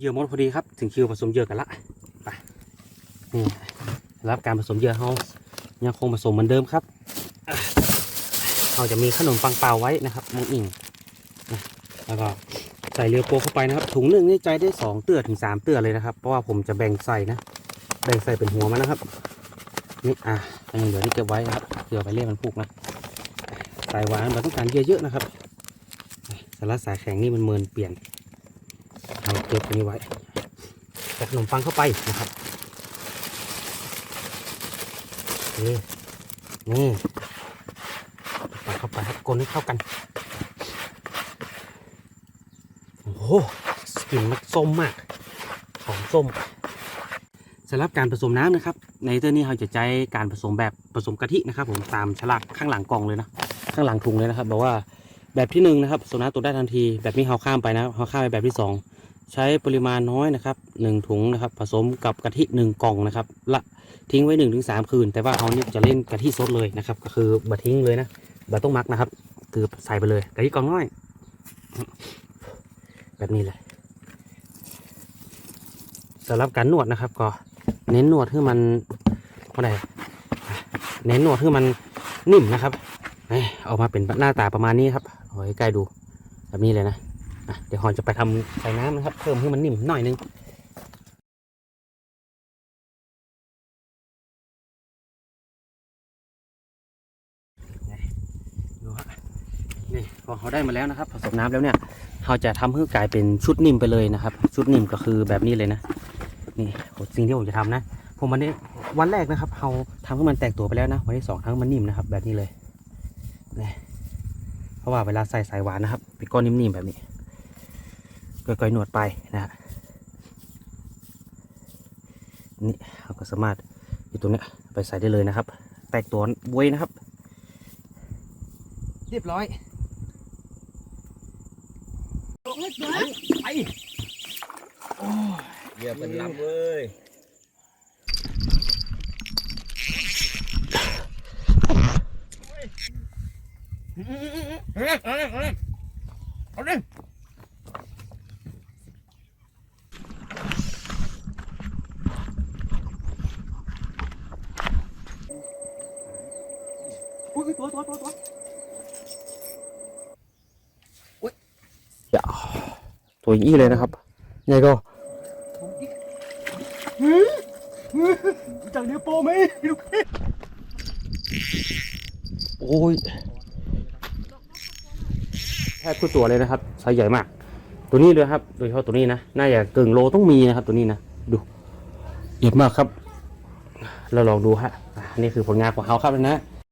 เยื่อหมดพอดีครับ ถึงคิวผสมเยื่อกันละไปนี่รับการผสมเยื่อเขายังคงผสมเหมือนเดิมครับเราจะมีขนมปังเปล่าไว้นะครับมองอิงนะแล้วก็ใส่เรือโปเข้าไปนะครับ ถุงหนึ่งนี่ใจได้สองเตือถึงสามเตือเลยนะครับ เพราะว่าผมจะแบ่งใส่นะ แบ่งใส่เป็นหัวมันนะครับ นี่อะยังเหลือที่เก็บไว้นะครับเผื่อไปเรียกมันผูกนะ สายหวานเราต้องการเยอะๆนะครับสาระสายแข็งนี่มันเมินเปลี่ยน เก็บตรงนี้ไว้ใส่ขนมปังเข้าไปนะครับนี่นี่ใส่เข้าไปครับกลนให้เข้ากัน โอ้โหกลิ่นมันส้มมากหอมส้มสำหรับการผสมน้ำนะครับ ในเตัวนี้เราจะใช้การผสมแบบผสมกะทินะครับ ผมตามฉลากข้างหลังกล่องเลยนะข้างหลังถุงเลยนะครับบอกว่าแบบที่หนึ่งนะครับผสมน้ำตัวได้ทันที แบบนี้เราข้ามไปนะเราข้ามไปแบบที่สอง ใช้ปริมาณน้อยนะครับหนึ่งถุงนะครับผสมกับกะทิหนึ่งกล่องนะครับละทิ้งไว้หนึ่งถึงสามคืน แต่ว่าเอาเนี่ยจะเล่นกะทิสดเลยนะครับ ก็คือบะทิ้งเลยนะบะต้องมักนะครับ คือใส่ไปเลยกะทิกล่องน้อย แบบนี้เลยสำหรับการนวดนะครับ ก็เน้นนวดให้มันเท่าไหร่เน้นนวดให้มันนิ่มนะครับเอ้ยออกมาเป็นหน้าตาประมาณนี้ครับเอาไว้ใกล้ดูแบบนี้เลยนะ เดี๋ยวหอนจะไปทำใส่น้ำนะครับ เพิ่มให้มันนิ่มหน่อยนึงดูฮะนี่พอเขาได้มาแล้วนะครับ ผสมน้ำแล้วเนี่ยเราจะทำให้กลายเป็นชุดนิ่มไปเลยนะครับ ชุดนิ่มก็คือแบบนี้เลยนะ นี่สิ่งที่ผมจะทำนะ ผมวันนี้วันแรกนะครับเราทำให้มันแตกตัวไปแล้วนะ วันที่สองทำให้มันนิ่มนะครับ แบบนี้เลยนี่เพราะว่าเวลาใส่สายหวานนะครับเป็นก้อนนิ่มๆแบบนี้ ค่อยๆหนวดไปนะฮะนี่เราก็สามารถอยู่ตรงเนี้ยไปใส่ได้เลยนะครับ แตกตัวบวยนะครับ เรียบร้อยไปเหยียบเป็นลำเว้ยเอา อุ้ยตัวตัวตัวตัวอุ้ยอย่าตัวยี่เลยนะครับไงก็จากเนื้อโปไหมลูกโอ้ยแทบทุกตัวเลยนะครับไซส์ใหญ่มาก ตัวนี้เลยครับ โดยเฉพาะตัวนี้นะ น่าจะเกิงโลต้องมีนะครับ ตัวนี้นะ ดูเยอะมากครับ เราลองดูฮะอะนี่คือผลงานของเขาครับนะ